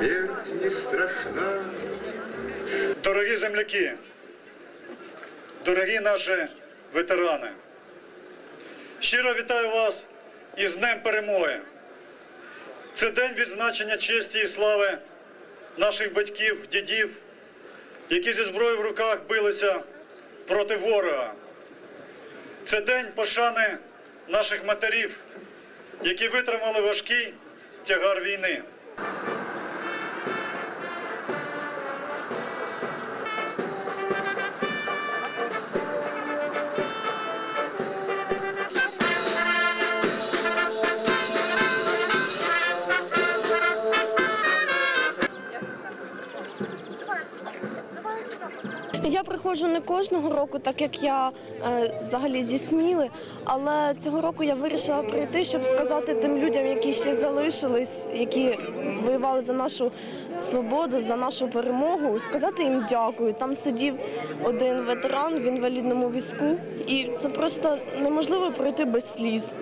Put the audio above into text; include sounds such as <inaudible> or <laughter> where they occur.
смерть не страшна. Дорогі земляки, дорогі наші ветерани, щиро вітаю вас із Днем Перемоги. Це день відзначення честі і слави наших батьків, дідів, які зі зброєю в руках билися проти ворога. Це день пошани наших матерів, які витримали важкий тягар війни. <laughs> Я приходжу не кожного року, так як я е, взагалі зі Сміли, але цього року я вирішила прийти, щоб сказати тим людям, які ще залишились, які воювали за нашу свободу, за нашу перемогу, сказати їм дякую. Там сидів один ветеран в інвалідному візку, і це просто неможливо пройти без сліз.